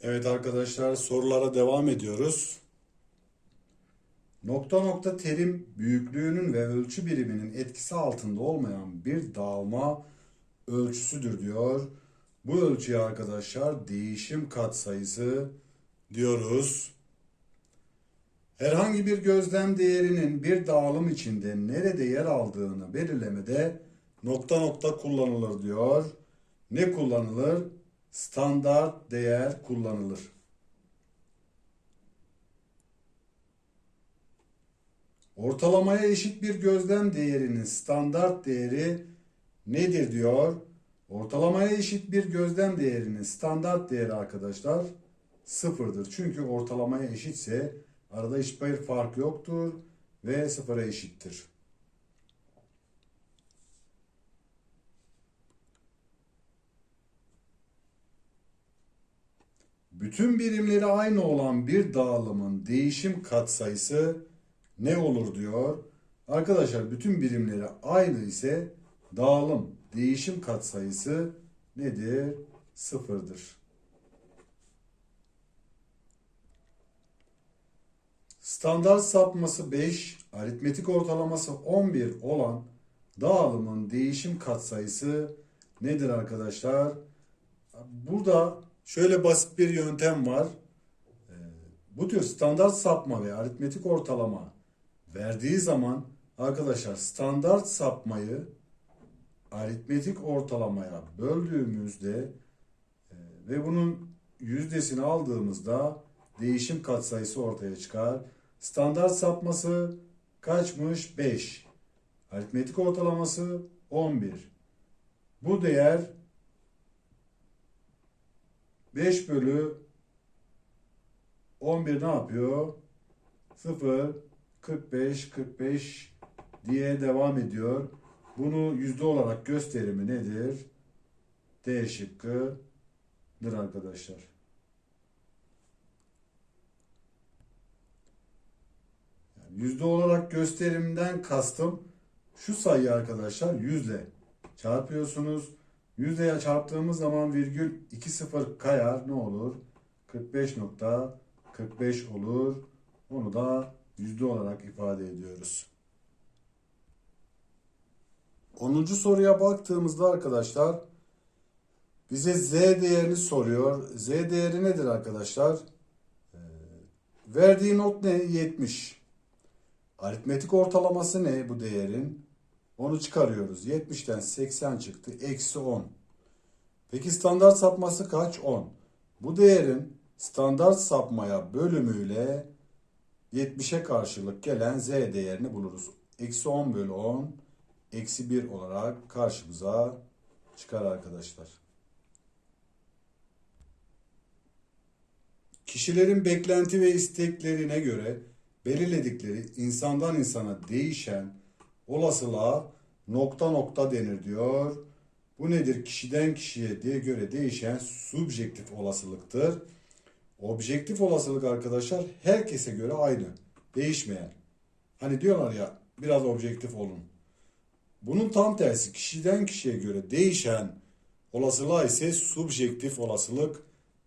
Evet arkadaşlar sorulara devam ediyoruz. Nokta nokta terim büyüklüğünün ve ölçü biriminin etkisi altında olmayan bir dağılma ölçüsüdür diyor. Bu ölçüye arkadaşlar değişim katsayısı diyoruz. Herhangi bir gözlem değerinin bir dağılım içinde nerede yer aldığını belirlemede nokta nokta kullanılır diyor. Ne kullanılır? Standart değer kullanılır. Ortalamaya eşit bir gözlem değerinin standart değeri nedir diyor. Ortalamaya eşit bir gözlem değerinin standart değeri arkadaşlar sıfırdır. Çünkü ortalamaya eşitse arada hiçbir fark yoktur ve sıfıra eşittir. Bütün birimleri aynı olan bir dağılımın değişim katsayısı ne olur diyor. Arkadaşlar bütün birimleri aynı ise dağılım değişim katsayısı nedir? Sıfırdır. Standart sapması 5, aritmetik ortalaması 11 olan dağılımın değişim katsayısı nedir arkadaşlar? Burada şöyle basit bir yöntem var. Ee, Bu tür standart sapma ve aritmetik ortalama verdiği zaman arkadaşlar standart sapmayı aritmetik ortalamaya böldüğümüzde e, ve bunun yüzdesini aldığımızda değişim katsayısı ortaya çıkar. Standart sapması kaçmış? 5. Aritmetik ortalaması 11. Bu değer 5 bölü 11 ne yapıyor? 0, 45, 45 diye devam ediyor. Bunu yüzde olarak gösterimi nedir? D şıkkıdır arkadaşlar. Yüzde olarak gösterimden kastım şu sayı arkadaşlar yüzle çarpıyorsunuz. Yüzdeye çarptığımız zaman virgül 2 sıfır kayar ne olur? 45.45 olur. Onu da yüzde olarak ifade ediyoruz. 10. soruya baktığımızda arkadaşlar bize z değerini soruyor. Z değeri nedir arkadaşlar? Ee, verdiği not ne? 70. Aritmetik ortalaması ne bu değerin? Onu çıkarıyoruz. 70'ten 80 çıktı. Eksi 10. Peki standart sapması kaç? 10. Bu değerin standart sapmaya bölümüyle 70'e karşılık gelen z değerini buluruz. Eksi 10 bölü 10 eksi 1 olarak karşımıza çıkar arkadaşlar. Kişilerin beklenti ve isteklerine göre belirledikleri insandan insana değişen olasılığa nokta nokta denir diyor. Bu nedir? Kişiden kişiye diye göre değişen subjektif olasılıktır. Objektif olasılık arkadaşlar herkese göre aynı. Değişmeyen. Hani diyorlar ya biraz objektif olun. Bunun tam tersi kişiden kişiye göre değişen olasılığa ise subjektif olasılık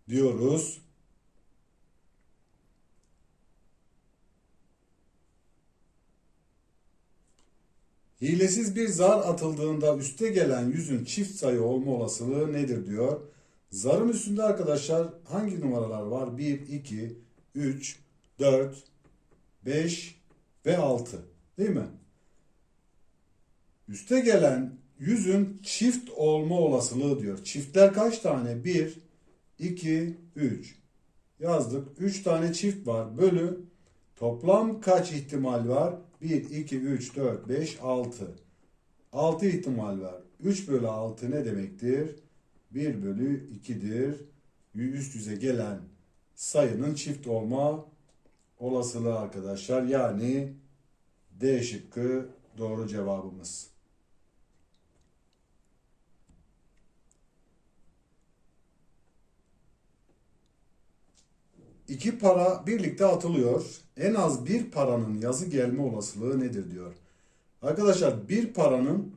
diyoruz. Hilesiz bir zar atıldığında üste gelen yüzün çift sayı olma olasılığı nedir diyor. Zarın üstünde arkadaşlar hangi numaralar var? 1, 2, 3, 4, 5 ve 6 değil mi? Üste gelen yüzün çift olma olasılığı diyor. Çiftler kaç tane? 1, 2, 3. Yazdık. 3 tane çift var. Bölü toplam kaç ihtimal var? 1, 2, 3, 4, 5, 6. 6 ihtimal var. 3 bölü 6 ne demektir? 1 bölü 2'dir. Üst yüze gelen sayının çift olma olasılığı arkadaşlar. Yani D şıkkı doğru cevabımız. İki para birlikte atılıyor. En az bir paranın yazı gelme olasılığı nedir diyor. Arkadaşlar bir paranın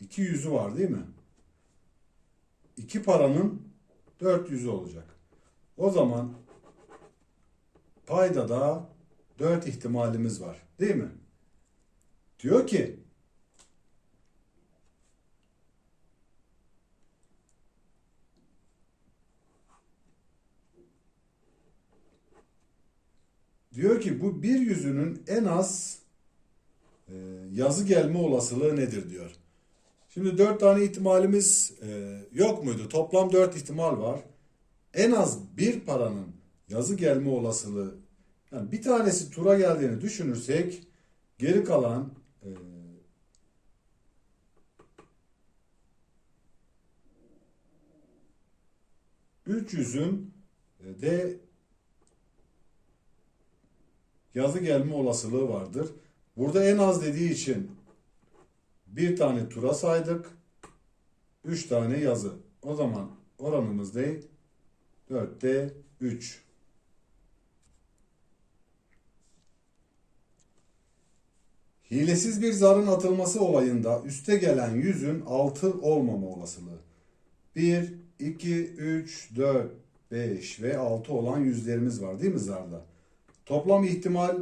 iki yüzü var değil mi? İki paranın dört yüzü olacak. O zaman payda da 4 ihtimalimiz var. Değil mi? Diyor ki Diyor ki bu bir yüzünün en az e, yazı gelme olasılığı nedir diyor. Şimdi dört tane ihtimalimiz e, yok muydu? Toplam dört ihtimal var. En az bir paranın yazı gelme olasılığı yani bir tanesi tura geldiğini düşünürsek geri kalan e, üç yüzün e, de yazı gelme olasılığı vardır. Burada en az dediği için bir tane tura saydık. Üç tane yazı. O zaman oranımız ne? 4'te 3. Hilesiz bir zarın atılması olayında üste gelen yüzün 6 olmama olasılığı. 1, 2, 3, 4, 5 ve 6 olan yüzlerimiz var değil mi zarda? Toplam ihtimal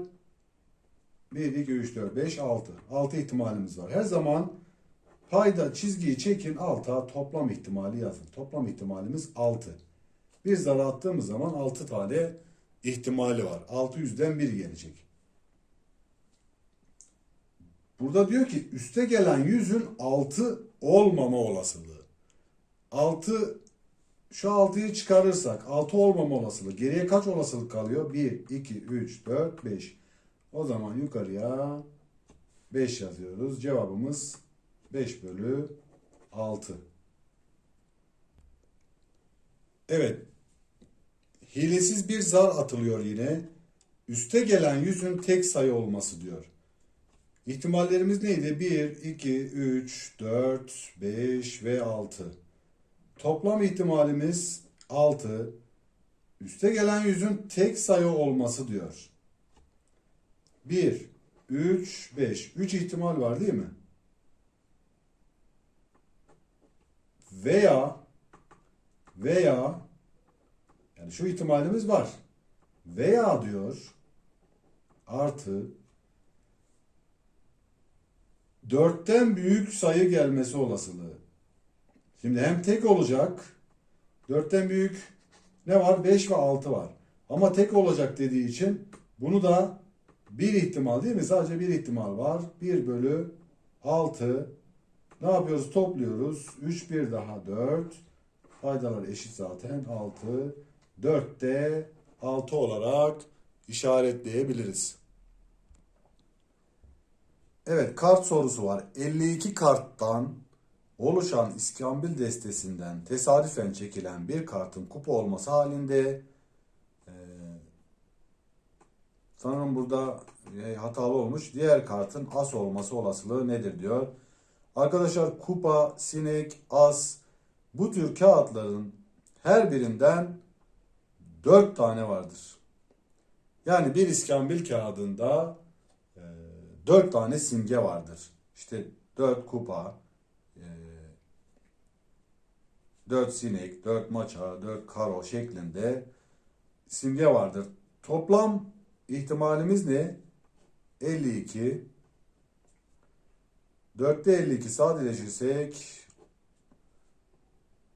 1, 2, 3, 4, 5, 6. 6 ihtimalimiz var. Her zaman payda çizgiyi çekin alta toplam ihtimali yazın. Toplam ihtimalimiz 6. Bir zara attığımız zaman 6 tane ihtimali var. 600'den 1 gelecek. Burada diyor ki üste gelen yüzün 6 olmama olasılığı. 6 şu 6'yı çıkarırsak 6 olmama olasılığı. Geriye kaç olasılık kalıyor? 1, 2, 3, 4, 5. O zaman yukarıya 5 yazıyoruz. Cevabımız 5 bölü 6. Evet. Hilesiz bir zar atılıyor yine. Üste gelen yüzün tek sayı olması diyor. İhtimallerimiz neydi? 1, 2, 3, 4, 5 ve 6. Toplam ihtimalimiz 6. Üste gelen yüzün tek sayı olması diyor. 1, 3, 5. 3 ihtimal var değil mi? Veya veya yani şu ihtimalimiz var. Veya diyor artı dörtten büyük sayı gelmesi olasılığı. Şimdi hem tek olacak. Dörtten büyük ne var? 5 ve 6 var. Ama tek olacak dediği için bunu da bir ihtimal değil mi? Sadece bir ihtimal var. 1 bölü 6. Ne yapıyoruz? Topluyoruz. 3 bir daha 4. Faydalar eşit zaten. 6. 4'te 6 olarak işaretleyebiliriz. Evet kart sorusu var. 52 karttan oluşan iskambil destesinden tesadüfen çekilen bir kartın kupa olması halinde e, sanırım burada e, hatalı olmuş. Diğer kartın as olması olasılığı nedir diyor. Arkadaşlar kupa, sinek, as bu tür kağıtların her birinden 4 tane vardır. Yani bir iskambil kağıdında e, 4 tane simge vardır. İşte 4 kupa, 4 sinek, 4 maça, 4 karo şeklinde simge vardır. Toplam ihtimalimiz ne? 52. 4'te 52 sadeleşirsek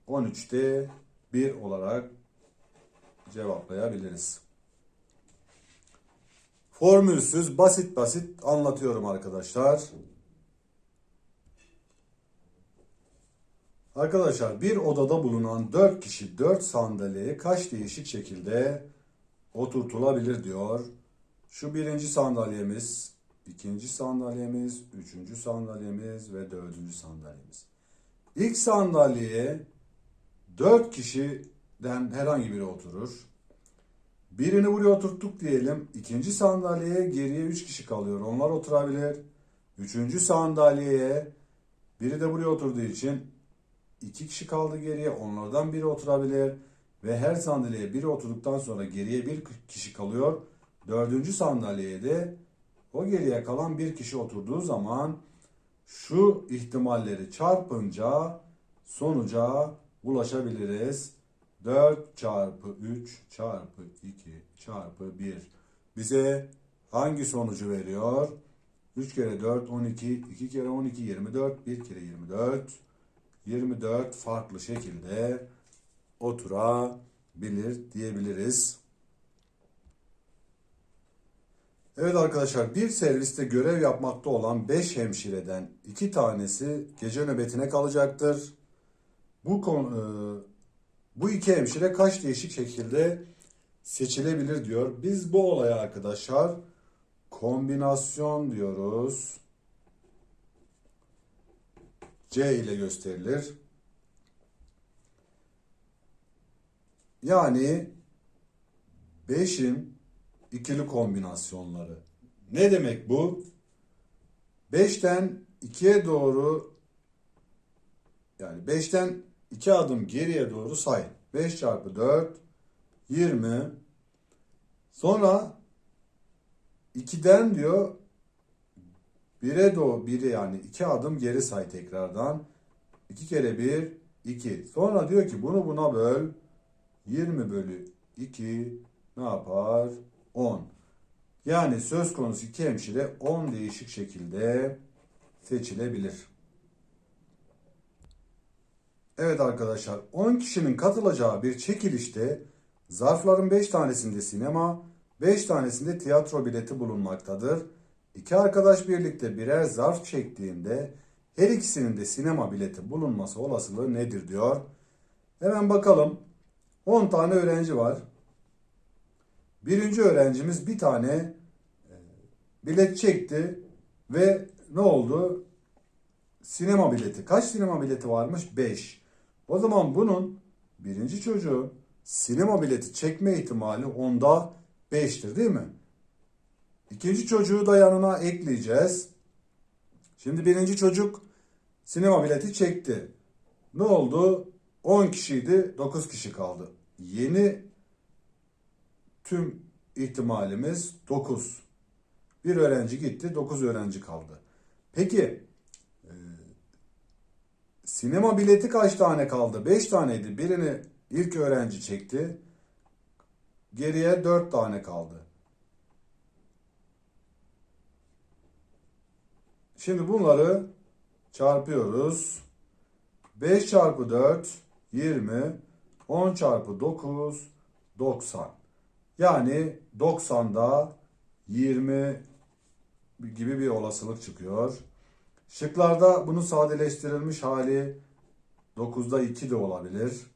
13'te 1 olarak cevaplayabiliriz. Formülsüz basit basit anlatıyorum arkadaşlar. Arkadaşlar bir odada bulunan 4 kişi 4 sandalyeye kaç değişik şekilde oturtulabilir diyor. Şu birinci sandalyemiz, ikinci sandalyemiz, üçüncü sandalyemiz ve dördüncü sandalyemiz. İlk sandalyeye 4 kişiden herhangi biri oturur. Birini buraya oturttuk diyelim. İkinci sandalyeye geriye 3 kişi kalıyor. Onlar oturabilir. Üçüncü sandalyeye biri de buraya oturduğu için iki kişi kaldı geriye. Onlardan biri oturabilir. Ve her sandalyeye biri oturduktan sonra geriye bir kişi kalıyor. Dördüncü sandalyeye de o geriye kalan bir kişi oturduğu zaman şu ihtimalleri çarpınca sonuca ulaşabiliriz. 4 çarpı 3 çarpı 2 çarpı 1 bize hangi sonucu veriyor? 3 kere 4 12, 2 kere 12 24, 1 kere 24. 24 farklı şekilde oturabilir diyebiliriz. Evet arkadaşlar bir serviste görev yapmakta olan 5 hemşireden 2 tanesi gece nöbetine kalacaktır. Bu konu, e, bu iki hemşire kaç değişik şekilde seçilebilir diyor. Biz bu olaya arkadaşlar kombinasyon diyoruz. C ile gösterilir. Yani 5'in ikili kombinasyonları. Ne demek bu? 5'ten 2'ye doğru yani 5'ten 2 adım geriye doğru say. 5 çarpı 4 20 sonra 2'den diyor 1'e doğru 1'e yani 2 adım geri say tekrardan. 2 kere 1 2. Sonra diyor ki bunu buna böl. 20 bölü 2 ne yapar? 10. Yani söz konusu iki hemşire 10 değişik şekilde seçilebilir. Evet arkadaşlar 10 kişinin katılacağı bir çekilişte zarfların 5 tanesinde sinema, 5 tanesinde tiyatro bileti bulunmaktadır. İki arkadaş birlikte birer zarf çektiğinde her ikisinin de sinema bileti bulunması olasılığı nedir diyor. Hemen bakalım. 10 tane öğrenci var. Birinci öğrencimiz bir tane e, bilet çekti ve ne oldu? Sinema bileti. Kaç sinema bileti varmış? 5. O zaman bunun birinci çocuğun sinema bileti çekme ihtimali onda 5'tir değil mi? İkinci çocuğu da yanına ekleyeceğiz. Şimdi birinci çocuk sinema bileti çekti. Ne oldu? 10 kişiydi, 9 kişi kaldı. Yeni tüm ihtimalimiz 9. Bir öğrenci gitti, 9 öğrenci kaldı. Peki e, sinema bileti kaç tane kaldı? 5 taneydi. Birini ilk öğrenci çekti. Geriye 4 tane kaldı. Şimdi bunları çarpıyoruz. 5 çarpı 4 20 10 çarpı 9 90. Yani 90'da 20 gibi bir olasılık çıkıyor. Şıklarda bunun sadeleştirilmiş hali 9'da 2 de olabilir.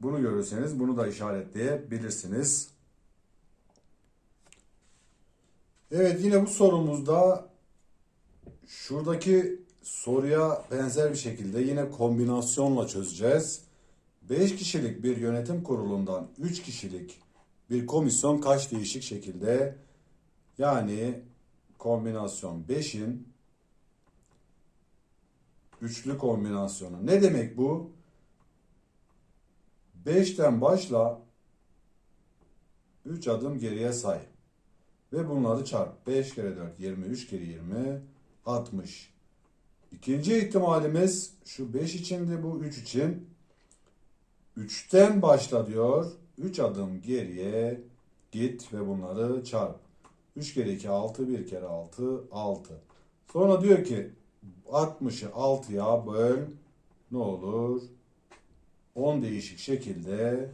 Bunu görürseniz bunu da işaretleyebilirsiniz. Evet yine bu sorumuzda şuradaki soruya benzer bir şekilde yine kombinasyonla çözeceğiz. 5 kişilik bir yönetim kurulundan 3 kişilik bir komisyon kaç değişik şekilde yani kombinasyon 5'in üçlü kombinasyonu. Ne demek bu? 5'ten başla 3 adım geriye say. Ve bunları çarp. 5 kere 4 20, 3 kere 20 60. İkinci ihtimalimiz şu 5 içindi bu 3 için. 3'ten başla diyor. 3 adım geriye git ve bunları çarp. 3 kere 2 6, 1 kere 6 6. Sonra diyor ki 60'ı 6'ya böl ne olur? 10 değişik şekilde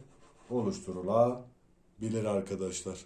oluşturulabilir arkadaşlar.